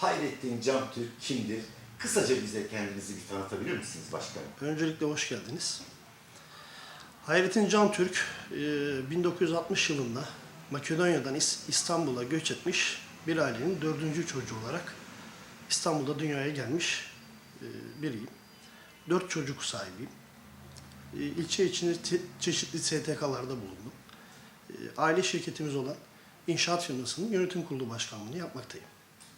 Hayrettin Camtürk kimdir? Kısaca bize kendinizi bir tanıtabilir misiniz başkanım? Öncelikle hoş geldiniz. Hayrettin Can Türk, e, 1960 yılında Makedonya'dan İs- İstanbul'a göç etmiş bir ailenin dördüncü çocuğu olarak İstanbul'da dünyaya gelmiş e, biriyim. Dört çocuk sahibiyim. E, İlçe içinde çeşitli STK'larda bulundum. Aile şirketimiz olan İnşaat firmasının yönetim kurulu başkanlığını yapmaktayım.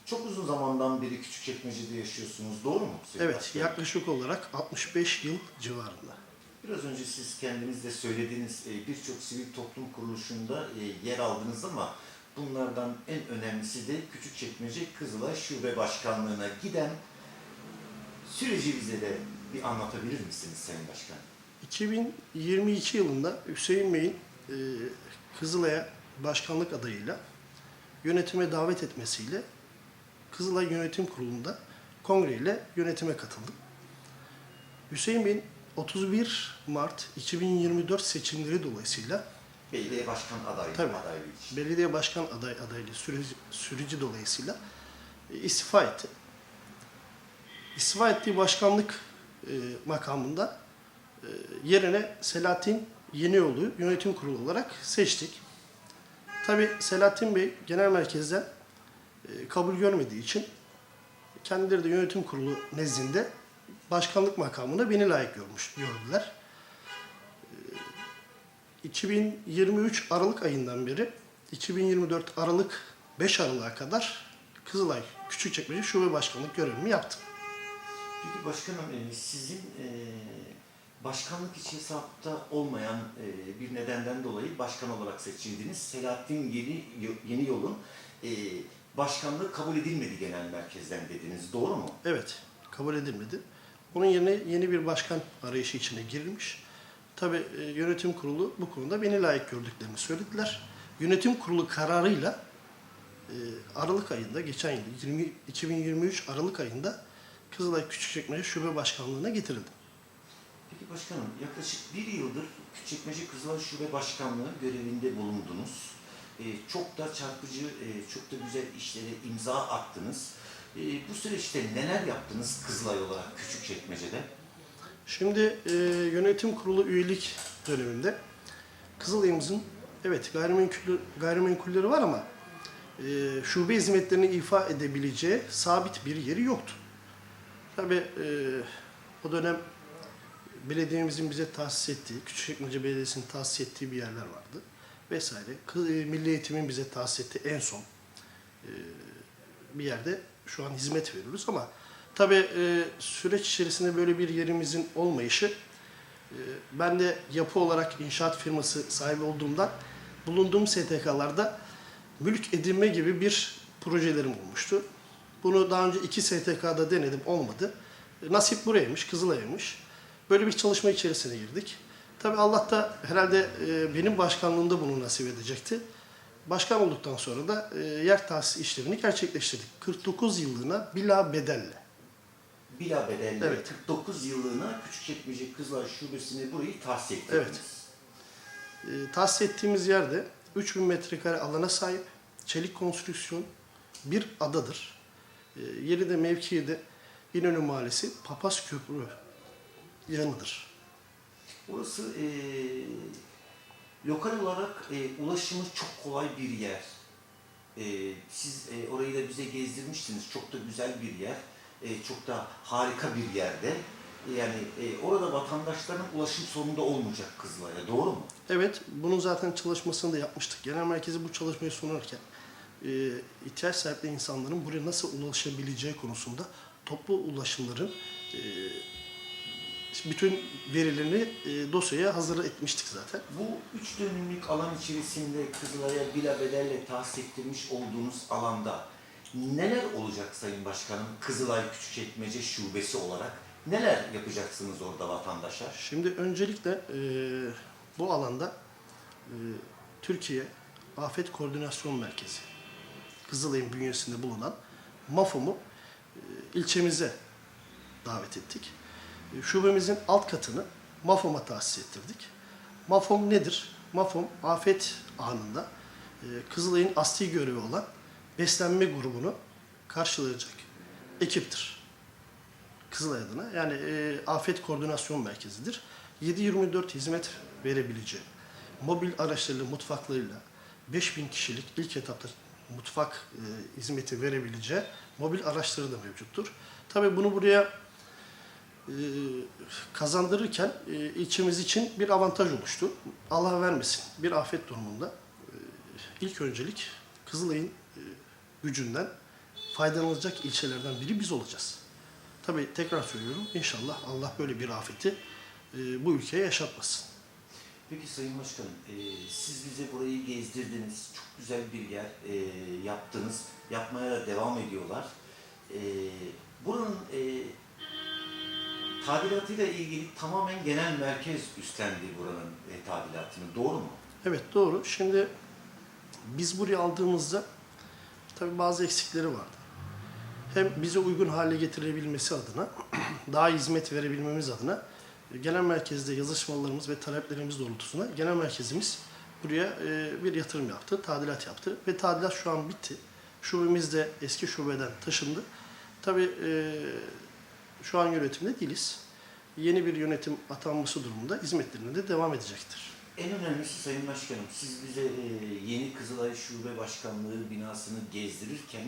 Çok uzun zamandan beri Küçükçekmece'de yaşıyorsunuz, doğru mu? Sayın Evet, Başkanım? yaklaşık olarak 65 yıl civarında. Biraz önce siz kendiniz de söylediğiniz e, birçok sivil toplum kuruluşunda e, yer aldınız ama bunlardan en önemlisi de Küçükçekmece Kızılay Şube Başkanlığı'na giden süreci bize de bir anlatabilir misiniz Sayın Başkan? 2022 yılında Hüseyin Bey'in e, Kızılay'a başkanlık adayıyla yönetime davet etmesiyle Kızılay Yönetim Kurulu'nda kongreyle yönetime katıldım. Hüseyin Bey'in 31 Mart 2024 seçimleri dolayısıyla Belediye Başkan adayı, Tabii. adaylığı için. belediye başkan aday adaylığı süreci, süreci dolayısıyla e, istifa etti. İstifa ettiği başkanlık e, makamında e, yerine Selahattin Yenioğlu yönetim kurulu olarak seçtik. Tabi Selahattin Bey genel merkezden e, kabul görmediği için kendileri de yönetim kurulu nezdinde başkanlık makamına beni layık görmüş, gördüler. 2023 Aralık ayından beri 2024 Aralık 5 Aralık'a kadar Kızılay Küçükçekmece Şube Başkanlık görevimi yaptım. Peki başkanım e, sizin e, başkanlık için hesapta olmayan e, bir nedenden dolayı başkan olarak seçildiniz. Selahattin Yeni, Yeni Yol'un e, başkanlığı kabul edilmedi genel merkezden dediniz. Doğru mu? Evet, kabul edilmedi. Onun yerine yeni bir başkan arayışı içine girilmiş. Tabii e, yönetim kurulu bu konuda beni layık gördüklerini söylediler. Yönetim kurulu kararıyla e, Aralık ayında, geçen yıl 20, 2023 Aralık ayında Kızılay Küçükçekmece Şube Başkanlığı'na getirildim. Peki başkanım yaklaşık bir yıldır Küçükmece Kızılay Şube Başkanlığı görevinde bulundunuz. E, çok da çarpıcı, e, çok da güzel işlere imza attınız. E, bu süreçte neler yaptınız Kızılay olarak Küçükçekmece'de? Şimdi e, yönetim kurulu üyelik döneminde Kızılay'ımızın evet gayrimenkul, gayrimenkulleri var ama e, şube hizmetlerini ifa edebileceği sabit bir yeri yoktu. Tabi o dönem belediyemizin bize tahsis ettiği, Küçükçekmece Belediyesi'nin tahsis ettiği bir yerler vardı vesaire. E, Milli Eğitim'in bize tahsis ettiği en son e, bir yerde şu an hizmet veriyoruz ama tabii e, süreç içerisinde böyle bir yerimizin olmayışı ben de yapı olarak inşaat firması sahibi olduğumdan bulunduğum STK'larda mülk edinme gibi bir projelerim olmuştu. Bunu daha önce iki STK'da denedim olmadı. Nasip buraymış, Kızılay'mış. Böyle bir çalışma içerisine girdik. Tabii Allah da herhalde e, benim başkanlığımda bunu nasip edecekti. Başkan olduktan sonra da e, yer tahsis işlemini gerçekleştirdik. 49 yıllığına bila bedelle. Bila bedelle Evet. 49 yıllığına Küçükçekmece Kızılay Şubesi'ne burayı tahsis ettiniz. Evet. E, tahsis ettiğimiz yerde 3000 metrekare alana sahip çelik konstrüksiyon bir adadır. E, yeri de mevkii de İnönü Mahallesi Papaz Köprü yanıdır. Burası e, lokal olarak e, ulaşımı çok kolay bir yer. E, siz e, orayı da bize gezdirmiştiniz. Çok da güzel bir yer. E, çok da harika bir yerde. Yani e, orada vatandaşların ulaşım sorunu da olmayacak Kızılay'a. Doğru mu? Evet, bunun zaten çalışmasını da yapmıştık. Genel merkezi bu çalışmayı sunarken e, ihtiyaç sahipli insanların buraya nasıl ulaşabileceği konusunda toplu ulaşımların e, bütün verilerini e, dosyaya hazır etmiştik zaten. Bu üç dönümlük alan içerisinde Kızılay'a bila bedelle tahsis ettirmiş olduğunuz alanda neler olacak Sayın Başkanım Kızılay Küçükçekmece Şubesi olarak? Neler yapacaksınız orada vatandaşa? Şimdi öncelikle e, bu alanda e, Türkiye Afet Koordinasyon Merkezi, Kızılay'ın bünyesinde bulunan MAFOM'u e, ilçemize davet ettik. Şubemizin alt katını MAFOM'a tahsis ettirdik. MAFOM nedir? MAFOM afet anında e, Kızılay'ın asli görevi olan beslenme grubunu karşılayacak ekiptir. Kızılay adına. Yani e, afet koordinasyon merkezidir. 7-24 hizmet verebileceği, mobil araçlarıyla, mutfaklarıyla 5000 kişilik ilk etapta mutfak e, hizmeti verebileceği mobil araçları da mevcuttur. Tabii bunu buraya e, kazandırırken e, ilçemiz için bir avantaj oluştu. Allah vermesin bir afet durumunda e, ilk öncelik Kızılay'ın e, gücünden faydalanacak ilçelerden biri biz olacağız. Tabii tekrar söylüyorum inşallah Allah böyle bir afeti bu ülkeye yaşatmasın. Peki Sayın Başkanım, e, siz bize burayı gezdirdiniz. Çok güzel bir yer e, yaptınız. Yapmaya da devam ediyorlar. E, buranın e, tadilatıyla ilgili tamamen genel merkez üstlendi buranın e, tadilatını. Doğru mu? Evet doğru. Şimdi biz buraya aldığımızda tabii bazı eksikleri vardı. Hem bize uygun hale getirebilmesi adına, daha hizmet verebilmemiz adına e, genel merkezde yazışmalarımız ve taleplerimiz doğrultusunda genel merkezimiz buraya e, bir yatırım yaptı, tadilat yaptı ve tadilat şu an bitti. Şubemiz de eski şubeden taşındı. Tabii e, şu an yönetimde değiliz. Yeni bir yönetim atanması durumunda hizmetlerine de devam edecektir. En önemlisi Sayın Başkanım, siz bize e, yeni Kızılay Şube Başkanlığı binasını gezdirirken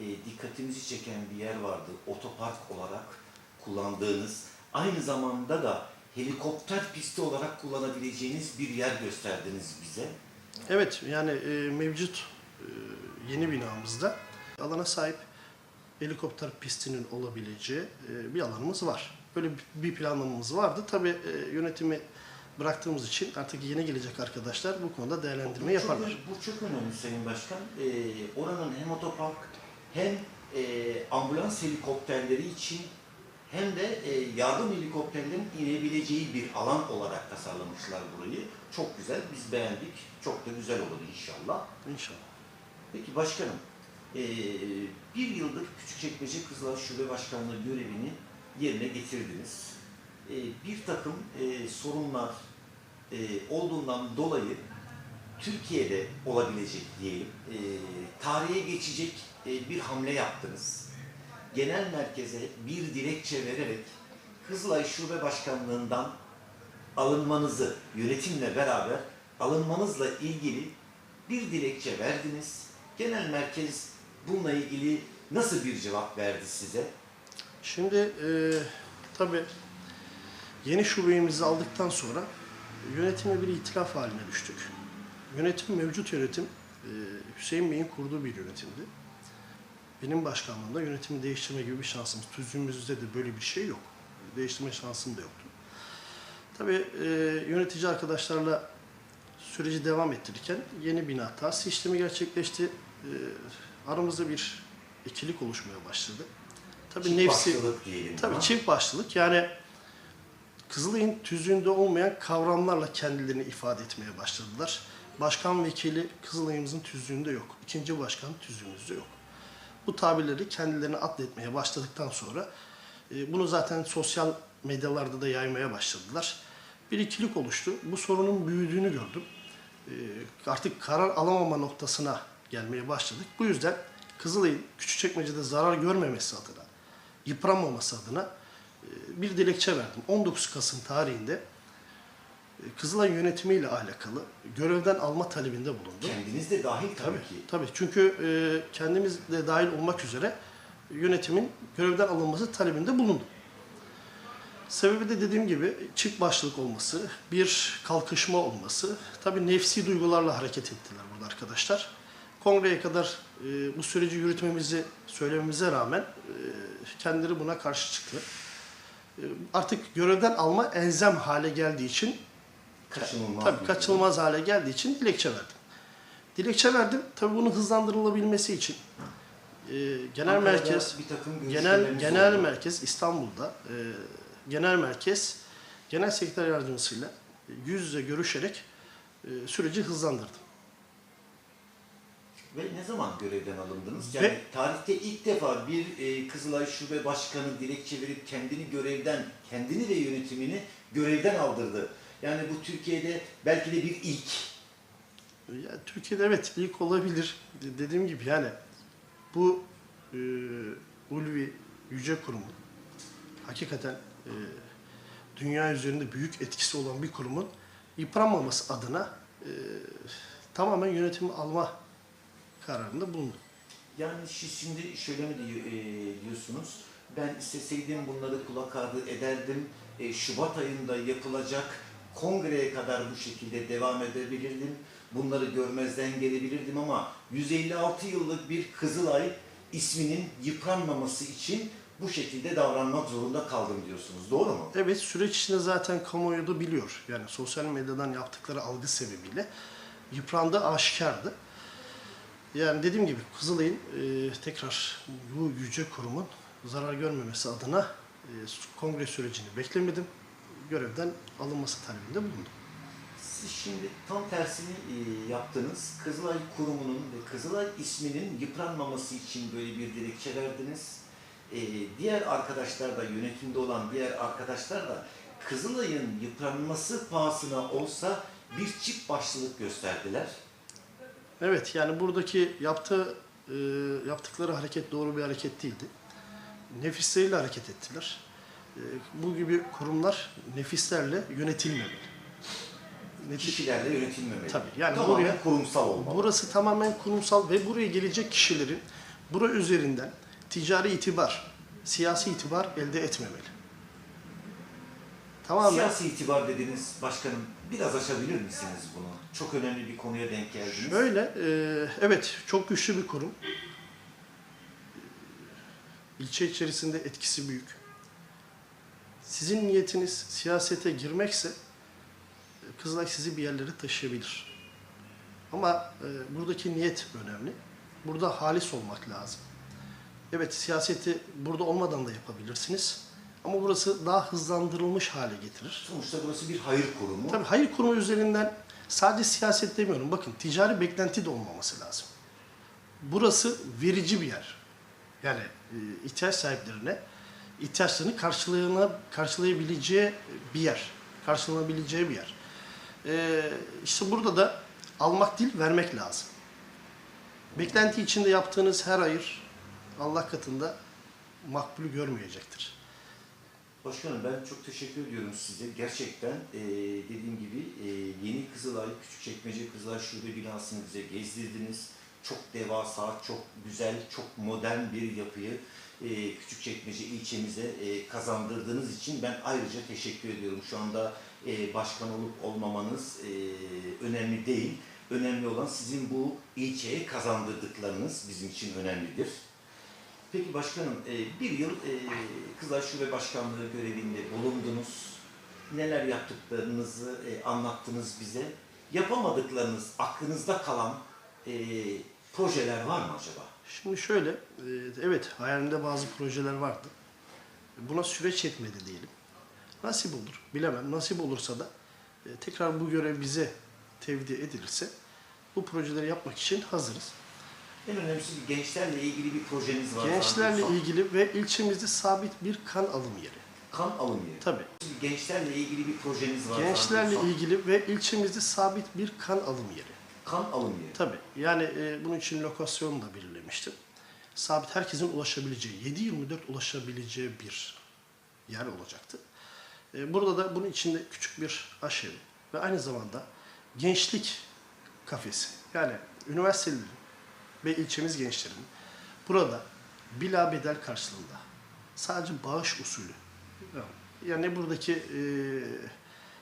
e, dikkatimizi çeken bir yer vardı. Otopark olarak kullandığınız, aynı zamanda da helikopter pisti olarak kullanabileceğiniz bir yer gösterdiniz bize. Evet yani e, mevcut yeni binamızda alana sahip helikopter pistinin olabileceği e, bir alanımız var. Böyle bir- planlamamız vardı. Tabii e, yönetimi bıraktığımız için artık yeni gelecek arkadaşlar bu konuda değerlendirme Bu yaparlar. Çok, bu çok önemli Sayın Başkan. Ee, oranın hem otopark hem e, ambulans helikopterleri için hem de e, yardım helikopterlerinin inebileceği bir alan olarak tasarlamışlar burayı. Çok güzel, biz beğendik. Çok da güzel olur inşallah. İnşallah. Peki başkanım, e, bir yıldır Küçükçekmece Kızılay Şube Başkanlığı görevini yerine getirdiniz. E, bir takım e, sorunlar e, olduğundan dolayı Türkiye'de olabilecek diyelim, e, tarihe geçecek e, bir hamle yaptınız. Genel merkeze bir dilekçe vererek Kızılay Şube Başkanlığından alınmanızı, yönetimle beraber alınmanızla ilgili bir dilekçe verdiniz. Genel merkez bununla ilgili nasıl bir cevap verdi size? Şimdi e, tabii yeni şubemizi aldıktan sonra yönetime bir itilaf haline düştük. Yönetim, mevcut yönetim e, Hüseyin Bey'in kurduğu bir yönetimdi. Benim başkanlığımda yönetimi değiştirme gibi bir şansımız, tüzüğümüzde de böyle bir şey yok. Değiştirme şansım da yoktu. Tabii e, yönetici arkadaşlarla süreci devam ettirirken yeni bina tahsis işlemi gerçekleşti. E, aramızda bir ikilik oluşmaya başladı. Tabii Çift nefsi, başlılık diyelim. Tabii buna. çift başlılık yani Kızılay'ın tüzüğünde olmayan kavramlarla kendilerini ifade etmeye başladılar. Başkan vekili Kızılay'ımızın tüzüğünde yok. İkinci başkan tüzüğümüzde yok. Bu tabirleri kendilerine atletmeye başladıktan sonra e, bunu zaten sosyal medyalarda da yaymaya başladılar. Bir ikilik oluştu. Bu sorunun büyüdüğünü gördüm. E, Artık karar alamama noktasına gelmeye başladık. Bu yüzden Kızılay'ın Küçükçekmece'de zarar görmemesi adına, yıpranmaması adına e, bir dilekçe verdim. 19 Kasım tarihinde e, Kızılay yönetimiyle alakalı görevden alma talebinde bulundum. Kendiniz de dahil tabii, Tabii, ki. tabii. Çünkü e, kendimiz de dahil olmak üzere yönetimin görevden alınması talebinde bulundum. Sebebi de dediğim gibi çift başlık olması, bir kalkışma olması. Tabii nefsi duygularla hareket ettiler burada arkadaşlar. Kongreye kadar e, bu süreci yürütmemizi söylememize rağmen e, kendileri buna karşı çıktı. E, artık görevden alma elzem hale geldiği için Kaçınılmaz. Tabii kaçınılmaz hale geldiği için dilekçe verdim. Dilekçe verdim. Tabii bunun hızlandırılabilmesi için e, genel Ankara'da merkez genel genel oldu. merkez İstanbul'da e, genel merkez genel sekreter yardımcısıyla yüz yüze görüşerek e, süreci hızlandırdım. Ve ne zaman görevden alındınız? Ve- Yani tarihte ilk defa bir e, Kızılay Şube Başkanı dilekçe verip kendini görevden, kendini ve yönetimini görevden aldırdı. Yani bu Türkiye'de belki de bir ilk. Ya, Türkiye'de evet ilk olabilir. De- Dediğim gibi yani bu e, ulvi yüce kurumun hakikaten e, dünya üzerinde büyük etkisi olan bir kurumun yıpranmaması adına e, tamamen yönetimi alma kararında bulundum. Yani siz şimdi şöyle mi diyor, e, diyorsunuz? Ben isteseydim bunları kulak ardı ederdim. E, Şubat ayında yapılacak kongreye kadar bu şekilde devam edebilirdim. Bunları görmezden gelebilirdim ama 156 yıllık bir Kızılay isminin yıpranmaması için bu şekilde davranmak zorunda kaldım diyorsunuz. Doğru mu? Evet süreç içinde zaten kamuoyu da biliyor. Yani sosyal medyadan yaptıkları algı sebebiyle yıprandı aşikardı. Yani dediğim gibi Kızılay'ın e, tekrar bu yüce kurumun zarar görmemesi adına e, kongre sürecini beklemedim. Görevden alınması talebinde bulundum. Siz şimdi tam tersini e, yaptınız. Kızılay Kurumu'nun ve Kızılay isminin yıpranmaması için böyle bir dilekçe verdiniz. E, diğer arkadaşlar da, yönetimde olan diğer arkadaşlar da Kızılay'ın yıpranması pahasına olsa bir çift başlılık gösterdiler. Evet yani buradaki yaptığı e, yaptıkları hareket doğru bir hareket değildi. Nefisleriyle hareket ettiler. E, bu gibi kurumlar nefislerle yönetilmemeli. Neti- Kişilerle yönetilmemeli. Tabii, yani Tamamen buraya- kurumsal olmalı. Burası tamamen kurumsal ve buraya gelecek kişilerin bura üzerinden ticari itibar, siyasi itibar elde etmemeli. Tamamen Siyasi itibar dediniz başkanım. Biraz açabilir misiniz bunu? Çok önemli bir konuya denk geldiniz. Şöyle, e, evet çok güçlü bir kurum. İlçe içerisinde etkisi büyük. Sizin niyetiniz siyasete girmekse Kızılay sizi bir yerlere taşıyabilir. Ama e, buradaki niyet önemli. Burada halis olmak lazım. Evet siyaseti burada olmadan da yapabilirsiniz. Ama burası daha hızlandırılmış hale getirir. Sonuçta burası bir hayır kurumu. Tabii hayır kurumu üzerinden sadece siyaset demiyorum. Bakın ticari beklenti de olmaması lazım. Burası verici bir yer. Yani e, ihtiyaç sahiplerine ihtiyaçlarını karşılığına karşılayabileceği bir yer. Karşılanabileceği bir yer. E, işte burada da almak değil vermek lazım. Beklenti içinde yaptığınız her hayır Allah katında makbulü görmeyecektir. Başkanım ben çok teşekkür ediyorum size. Gerçekten e, dediğim gibi e, yeni Kızılay, Küçükçekmece Kızılay Şube binasını bize gezdirdiniz. Çok devasa, çok güzel, çok modern bir yapıyı e, Küçükçekmece ilçemize e, kazandırdığınız için ben ayrıca teşekkür ediyorum. Şu anda e, başkan olup olmamanız e, önemli değil. Önemli olan sizin bu ilçeye kazandırdıklarınız bizim için önemlidir. Peki başkanım, e, bir yıl e, Kızılay Şube Başkanlığı görevinde bulundunuz. Neler yaptıklarınızı e, anlattınız bize. Yapamadıklarınız, aklınızda kalan e, projeler var mı acaba? Şimdi şöyle, evet hayalimde bazı projeler vardı. Buna süreç yetmedi diyelim. Nasip olur, bilemem. Nasip olursa da tekrar bu görev bize tevdi edilirse bu projeleri yapmak için hazırız. En önemlisi gençlerle ilgili bir projeniz var. Gençlerle zannediyorsam. ilgili ve ilçemizde sabit bir kan alım yeri. Kan alım yeri. Tabii. Gençlerle ilgili bir projeniz var. Gençlerle zannediyorsam. ilgili ve ilçemizde sabit bir kan alım yeri. Kan alım yeri. Tabii. Yani e, bunun için lokasyon da belirlemiştim. Sabit herkesin ulaşabileceği, 7-24 ulaşabileceği bir yer olacaktı. E, burada da bunun içinde küçük bir aşevi ve aynı zamanda gençlik kafesi. Yani üniversitelilerin ve ilçemiz gençlerinin burada bila bedel karşılığında sadece bağış usulü yani buradaki e,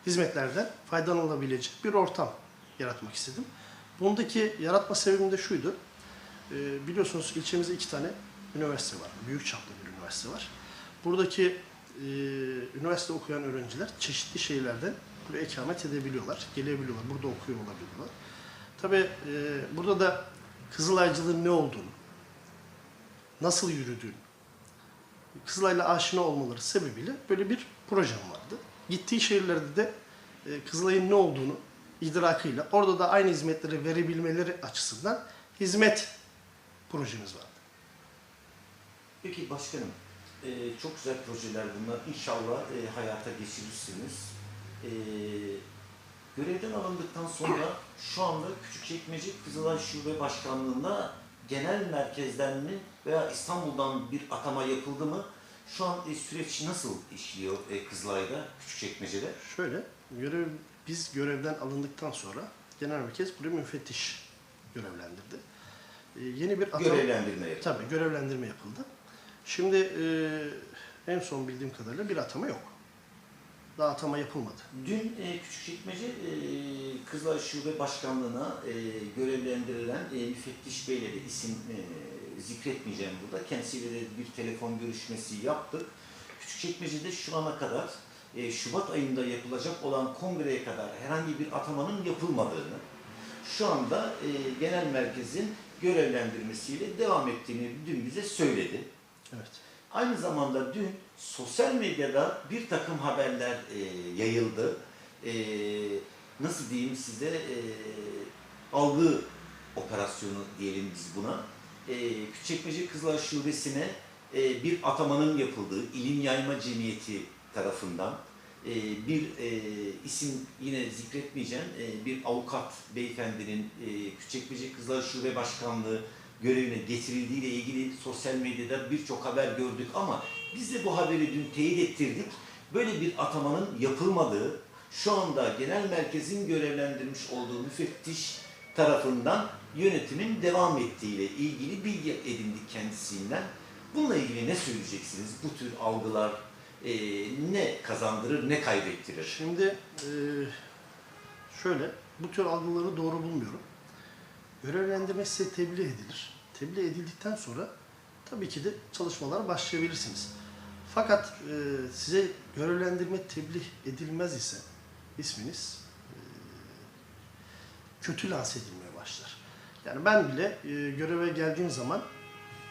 hizmetlerden faydalanabilecek bir ortam yaratmak istedim. Bundaki yaratma sebebim de şuydu. E, biliyorsunuz ilçemizde iki tane üniversite var. Büyük çaplı bir üniversite var. Buradaki e, üniversite okuyan öğrenciler çeşitli şehirlerden buraya ikamet edebiliyorlar. Gelebiliyorlar. Burada okuyor olabiliyorlar. Tabii e, burada da Kızılaycılığın ne olduğunu, nasıl yürüdüğünü, Kızılay'la aşina olmaları sebebiyle böyle bir projem vardı. Gittiği şehirlerde de e, Kızılay'ın ne olduğunu idrakıyla orada da aynı hizmetleri verebilmeleri açısından hizmet projemiz vardı. Peki başkanım, e, çok güzel projeler bunlar. İnşallah e, hayata geçirirsiniz. E, görevden alındıktan sonra şu anda Küçükçekmece Kızılay Şube Başkanlığı'na genel merkezden mi veya İstanbul'dan bir atama yapıldı mı? Şu an e, süreç nasıl işliyor e, Kızılay'da, Küçükçekmece'de? Şöyle, görev, biz görevden alındıktan sonra genel merkez buraya müfettiş görevlendirdi. Ee, yeni bir atama... Görevlendirme yapıldı. Tabii görevlendirme yapıldı. Şimdi e, en son bildiğim kadarıyla bir atama yok. Daha atama yapılmadı. Dün e, Küçükçekmece e, Kızılay Şube Başkanlığı'na e, görevlendirilen e, müfettiş Bey'le de isim e, zikretmeyeceğim burada. Kendisiyle de bir telefon görüşmesi yaptık. Küçükçekmece'de şu ana kadar e, Şubat ayında yapılacak olan kongreye kadar herhangi bir atamanın yapılmadığını, şu anda e, genel merkezin görevlendirmesiyle devam ettiğini dün bize söyledi. Evet. Aynı zamanda dün sosyal medyada bir takım haberler e, yayıldı. E, nasıl diyeyim size e, algı operasyonu diyelim biz buna. E, Küçükçekmece Kızılay Şubesi'ne e, bir atamanın yapıldığı İlim Yayma Cemiyeti tarafından e, bir e, isim yine zikretmeyeceğim e, bir avukat beyefendinin e, Küçükçekmece Kızılay Şube Başkanlığı görevine getirildiği ile ilgili sosyal medyada birçok haber gördük ama biz de bu haberi dün teyit ettirdik. Böyle bir atamanın yapılmadığı, şu anda genel merkezin görevlendirmiş olduğu müfettiş tarafından yönetimin devam ettiği ile ilgili bilgi edindik kendisinden. Bununla ilgili ne söyleyeceksiniz? Bu tür algılar e, ne kazandırır, ne kaybettirir? Şimdi e, şöyle, bu tür algıları doğru bulmuyorum. Görevlendirme size tebliğ edilir. Tebliğ edildikten sonra tabii ki de çalışmalara başlayabilirsiniz. Fakat e, size görevlendirme tebliğ edilmez ise isminiz e, kötü lanse edilmeye başlar. Yani ben bile e, göreve geldiğim zaman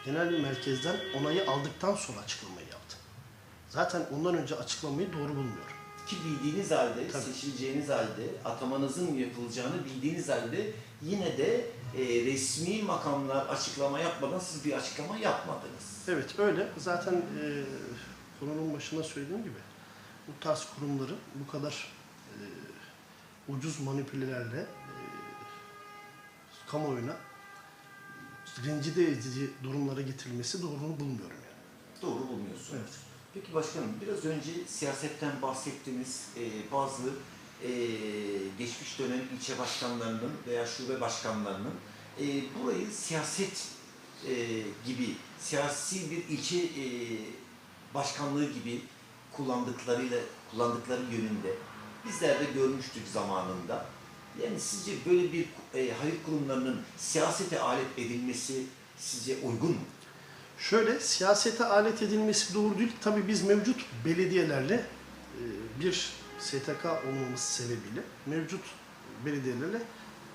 genel merkezden onayı aldıktan sonra açıklamayı yaptım. Zaten ondan önce açıklamayı doğru bulmuyorum. Ki bildiğiniz halde, Tabii. seçileceğiniz halde, atamanızın yapılacağını bildiğiniz halde yine de e, resmi makamlar açıklama yapmadan siz bir açıklama yapmadınız. Evet öyle. Zaten e, konunun başında söylediğim gibi bu tarz kurumların bu kadar e, ucuz manipülelerle e, kamuoyuna rencide edici durumlara getirilmesi doğrunu bulmuyorum yani. Doğru bulmuyorsunuz. Evet. Peki başkanım biraz önce siyasetten bahsettiniz. Ee, bazı e, geçmiş dönem ilçe başkanlarının veya şube başkanlarının e, burayı siyaset e, gibi, siyasi bir ilçe e, başkanlığı gibi kullandıklarıyla kullandıkları yönünde bizler de görmüştük zamanında. Yani sizce böyle bir e, hayır kurumlarının siyasete alet edilmesi sizce uygun mu? Şöyle siyasete alet edilmesi doğru değil. Tabii biz mevcut belediyelerle e, bir STK olmamız sebebiyle mevcut belediyelerle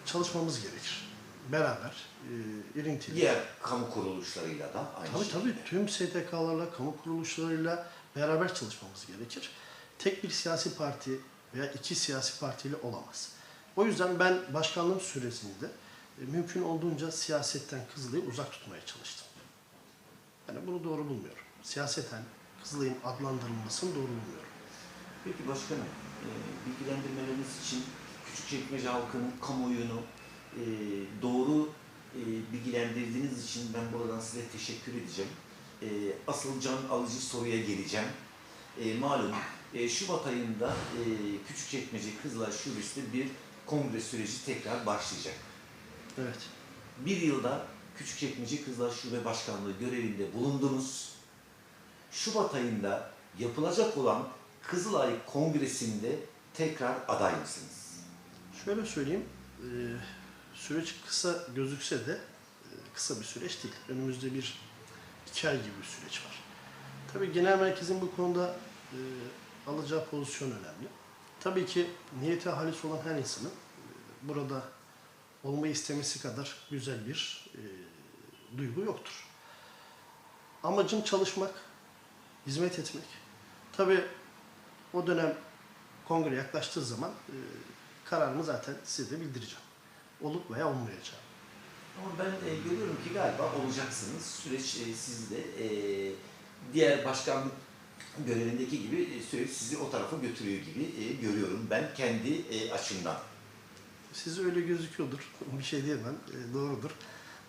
çalışmamız gerekir. Beraber, e, irintili. Diğer kamu kuruluşlarıyla da aynı Tabii şekilde. tabii tüm STK'larla, kamu kuruluşlarıyla beraber çalışmamız gerekir. Tek bir siyasi parti veya iki siyasi partiyle olamaz. O yüzden ben başkanlığım süresinde e, mümkün olduğunca siyasetten Kızılay'ı uzak tutmaya çalıştım. Yani bunu doğru bulmuyorum. Siyaseten Kızılay'ın adlandırılmasını doğru bulmuyorum. Peki başkanım, e, bilgilendirmeleriniz için Küçükçekmece halkının kamuoyunu e, doğru e, bilgilendirdiğiniz için ben buradan size teşekkür edeceğim. E, asıl can alıcı soruya geleceğim. E, malum e, Şubat ayında e, Küçükçekmece Kızılay Şubesi'nde bir kongre süreci tekrar başlayacak. Evet. Bir yılda Küçükçekmece Kızılay Şube Başkanlığı görevinde bulundunuz. Şubat ayında yapılacak olan Kızılay Kongresi'nde tekrar aday mısınız? Şöyle söyleyeyim, e, süreç kısa gözükse de e, kısa bir süreç değil. Önümüzde bir iki ay gibi bir süreç var. Tabii genel merkezin bu konuda e, alacağı pozisyon önemli. Tabii ki niyeti halis olan her insanın burada olmayı istemesi kadar güzel bir e, duygu yoktur. Amacım çalışmak, hizmet etmek. Tabii o dönem kongre yaklaştığı zaman e, kararımı zaten size de bildireceğim. Olup veya olmayacağım. Ama ben e, görüyorum ki galiba olacaksınız. Süreç e, sizi de e, diğer başkanlık görevindeki gibi e, süreç sizi o tarafa götürüyor gibi e, görüyorum ben kendi e, açımdan. Size öyle gözüküyordur. Bir şey diyemem. E, doğrudur.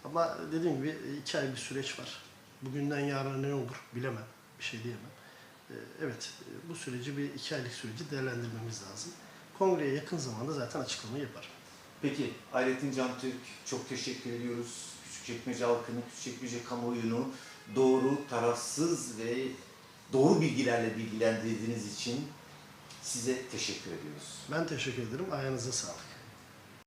Ama dediğim gibi iki ay bir süreç var. Bugünden yarına ne olur bilemem. Bir şey diyemem. E, Evet, e, bu süreci bir iki aylık süreci değerlendirmemiz lazım. Kongreye yakın zamanda zaten açıklamayı yaparım. Peki Hayrettin Can Türk çok teşekkür ediyoruz. Küçükçekmece halkını, Küçükçekmece kamuoyunu doğru, tarafsız ve doğru bilgilerle bilgilendirdiğiniz için size teşekkür ediyoruz. Ben teşekkür ederim. Ayağınıza sağlık.